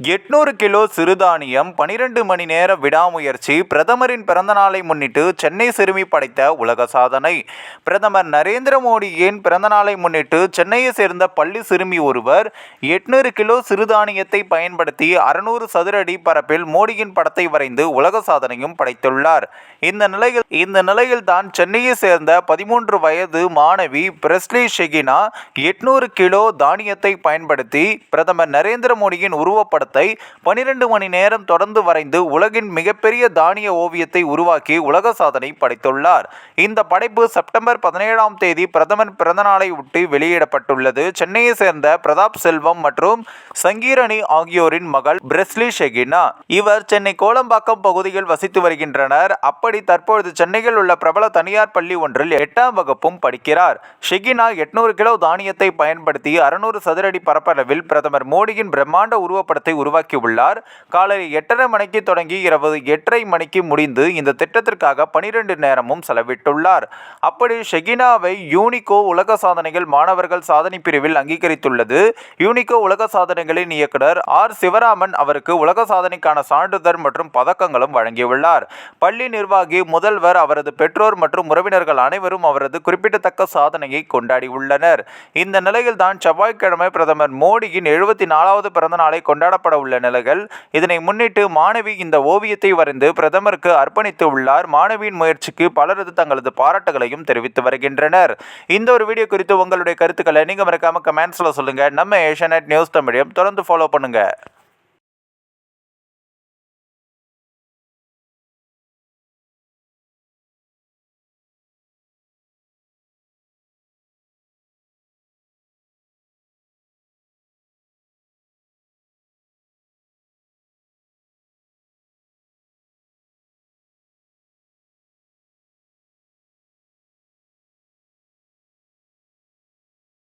எட்நூறு கிலோ சிறுதானியம் பனிரெண்டு மணி நேர விடாமுயற்சி பிரதமரின் பிறந்தநாளை முன்னிட்டு சென்னை சிறுமி படைத்த உலக சாதனை. பிரதமர் நரேந்திர மோடியின் பிறந்தநாளை முன்னிட்டு சென்னையை சேர்ந்த பள்ளி சிறுமி ஒருவர் எட்நூறு கிலோ சிறுதானியத்தை பயன்படுத்தி அறுநூறு சதுர அடி பரப்பில் மோடியின் படத்தை வரைந்து உலக சாதனையும் படைத்துள்ளார். இந்த நிலையில் இந்த நிலையில் தான் சென்னையை சேர்ந்த பதிமூன்று வயது மாணவி பிரஸ்லி ஷெகினா எட்நூறு கிலோ தானியத்தை பயன்படுத்தி பிரதமர் நரேந்திர மோடியின் உருவப்பட படத்தை பனிரெண்டு மணி நேரம் தொடர்ந்து வரைந்து உலகின் மிகப்பெரிய தானிய ஓவியத்தை உருவாக்கி உலக சாதனை படைத்துள்ளார். இந்த படைப்பு செப்டம்பர் பதினேழாம் தேதி பிரதமர் பிறந்தநாளை ஒட்டி வெளியிடப்பட்டுள்ளது. சென்னையை சேர்ந்த பிரதாப் செல்வம் மற்றும் சங்கீரணி ஆகியோரின் மகள் பிரெஸ்லி ஷெகினா. இவர் சென்னை கோலம்பாக்கம் பகுதியில் வசித்து வருகின்றனர். அப்படி தற்பொழுது சென்னையில் உள்ள பிரபல தனியார் பள்ளி ஒன்றில் எட்டாம் வகுப்பும் படிக்கிறார். ஷெகினா எட்நூறு கிலோ தானியத்தை பயன்படுத்தி அறுநூறு சதுரடி பரப்பளவில் பிரதமர் மோடியின் பிரம்மாண்ட உருவப்படத்தை உருவாக்கியுள்ளார். காலை எட்டரை மணிக்கு தொடங்கி இரவு எட்டரை மணிக்கு முடிந்து இந்த திட்டத்திற்காக பனிரெண்டு நேரமும் செலவிட்டுள்ளார். அப்படி ஷெகினாவை யூனிகோ உலக சாதனைகள் மாணவர்கள் சாதனை பிரிவில் அங்கீகரித்துள்ளது. யூனிகோ உலக சாதனைகளின் இயக்குனர் ஆர். சிவராமன் அவருக்கு உலக சாதனைக்கான சான்றிதழ் மற்றும் பதக்கங்களும் வழங்கியுள்ளார். பள்ளி நிர்வாகி முதல்வர் அவரது பெற்றோர் மற்றும் உறவினர்கள் அனைவரும் அவரது குறிப்பிடத்தக்க சாதனையை கொண்டாடியுள்ளனர். இந்த நிலையில் தான் செவ்வாய்க்கிழமை பிரதமர் மோடியின் எழுபத்தி நாலாவது பிறந்த நாளை கொண்டாட காணப்பட உள்ள நிலைகள். இதனை முன்னிட்டு மாணவி இந்த ஓவியத்தை வரைந்து பிரதமருக்கு அர்ப்பணித்து உள்ளார். மாணவியின் முயற்சிக்கு பலரது தங்களது பாராட்டுகளையும் தெரிவித்து வருகின்றனர். இந்த ஒரு வீடியோ குறித்து உங்களுடைய கருத்துக்களை நீங்கள் மறக்காம கமெண்ட்ஸில் சொல்லுங்கள் நம்ம ஏஷியநெட் நியூஸ் தமிழையும் தொடர்ந்து ஃபாலோ பண்ணுங்கள்